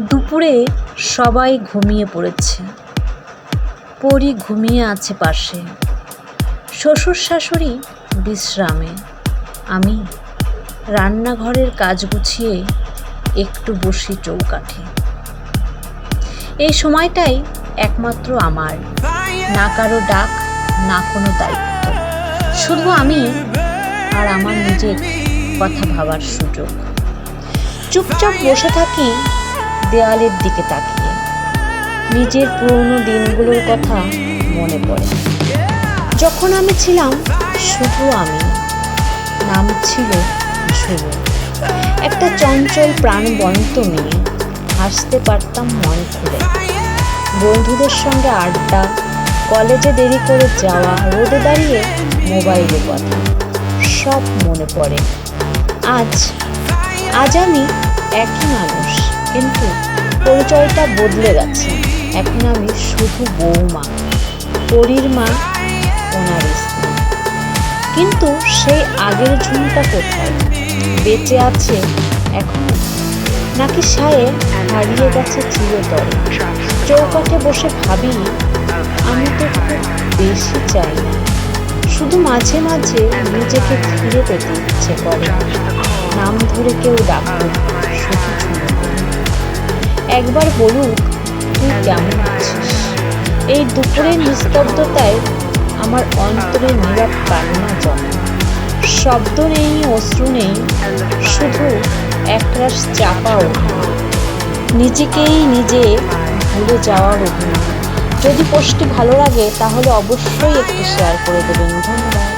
দুপুরে সবাই ঘুমিয়ে পড়েছে। পরি ঘুমিয়ে আছে পাশে। শ্বশুর শাশুড়ি বিশ্রামে। আমি রান্নাঘরের কাজ গুছিয়ে একটু বসি চৌকাঠে। এই সময়টাই একমাত্র আমার। না কারও ডাক, না কোনো দায়িত্ব। শুধু আমি আর আমার নিজের কথা ভাবার সুযোগ। চুপচাপ বসে থাকি দেয়ালের দিকে তাকিয়ে। নিজের পুরনো দিনগুলোর কথা মনে পড়ে। যখন আমি ছিলাম শুধু আমি, নাম ছিল ঝুমু। একটা চঞ্চল প্রাণবন্ত মেয়ে, হাসতে পারতাম মন খুলে। বন্ধুদের সঙ্গে আড্ডা, কলেজে দেরি করে যাওয়া, রোদে দাঁড়িয়ে মোবাইলে কথা, সব মনে পড়ে। আজ আজ আমি একই মানুষ। কিন্তু পরিচয়টা বদলে গেছে এখন আমি শুধু বৌমা পরীর মা, ওনার স্ত্রী। কিন্তু সেই আগের ঝুমটা কোথায়? বেঁচে আছে এখন? নাকি সায়ে হারিয়ে গেছে চিরতরে? চৌকাঠে বসে ভাবি, আমি তো খুব বেশি চাই না। শুধু মাঝে মাঝে নিজেকে ফিরে পেতে ইচ্ছে করে। নাম ধরে কেউ বলে। একবার বলুক তুই কেমন আছিস? এই দুপুরের নিস্তব্ধতায় আমার অন্তরে নীরব কান্না জমে। শব্দ নেই, অশ্রু নেই, শুধু একরাশ চাপা অভিমান। নিজেকেই নিজে ভুলে যাওয়ার অভিমান। যদি পোস্টটি ভালো লাগে, তাহলে অবশ্যই একটু শেয়ার করে দেবেন। ধন্যবাদ।